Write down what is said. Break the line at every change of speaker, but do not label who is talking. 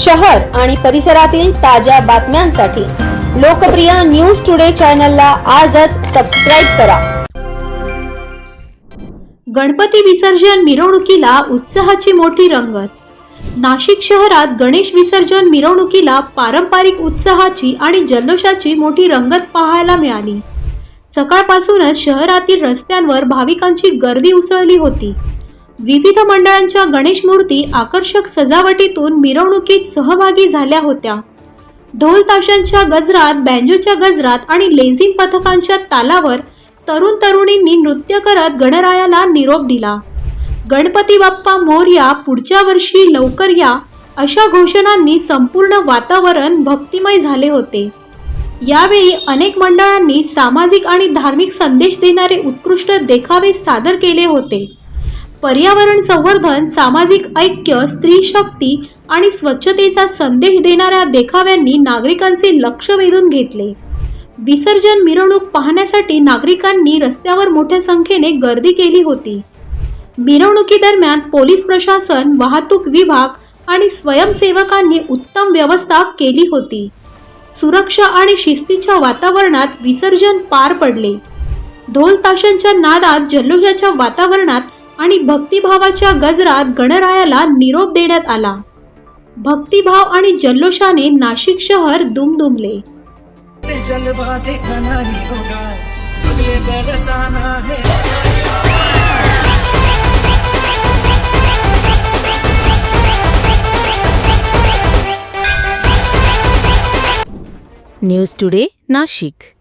शहर आणि परिसरातील ताज्या बातम्यांसाठी लोकप्रिय न्यूज टुडे चॅनलला आजच सबस्क्राईब करा.
गणपती विसर्जन मिरवणुकीला उत्साहाची मोठी रंगत. नाशिक शहरात गणेश विसर्जन मिरवणुकीला पारंपरिक उत्साहाची आणि जल्लोषाची मोठी रंगत पाहायला मिळाली. सकाळपासूनच शहरातील रस्त्यांवर भाविकांची गर्दी उसळली होती. विविध मंडळांच्या गणेश मूर्ती आकर्षक सजावटीतून मिरवणुकीत सहभागी झाल्या होत्या. ढोल ताशांच्या गजरात बँजोच्या गजरात आणि लेझिम पथकांच्या तालावर तरुण तरुणींनी नृत्य करत गणरायाला निरोप दिला. गणपती बाप्पा मोर्या पुढच्या वर्षी लवकर या अशा घोषणांनी संपूर्ण वातावरण भक्तिमय झाले होते. यावेळी अनेक मंडळांनी सामाजिक आणि धार्मिक संदेश देणारे उत्कृष्ट देखावे सादर केले होते. पर्यावरण संवर्धन सामाजिक ऐक्य स्त्री शक्ती आणि स्वच्छतेचा संदेश देणाऱ्या देखाव्यांनी नागरिकांचे लक्ष वेधून घेतले. विसर्जन मिरवणूक पाहण्यासाठी नागरिकांनी रस्त्यावर मोठ्या संख्येने गर्दी केली होती. मिरवणुकीदरम्यान पोलीस प्रशासन वाहतूक विभाग आणि स्वयंसेवकांनी उत्तम व्यवस्था केली होती. सुरक्षा आणि शिस्तीच्या वातावरणात विसर्जन पार पडले. ढोल ताशांच्या नादात जल्लोषाच्या वातावरणात आणि भक्तिभावाच्या गजरात गणरायाला निरोप देण्यात आला. भक्तिभाव आणि जल्लोषाने नाशिक शहर दुमदुमले.
News today Nashik.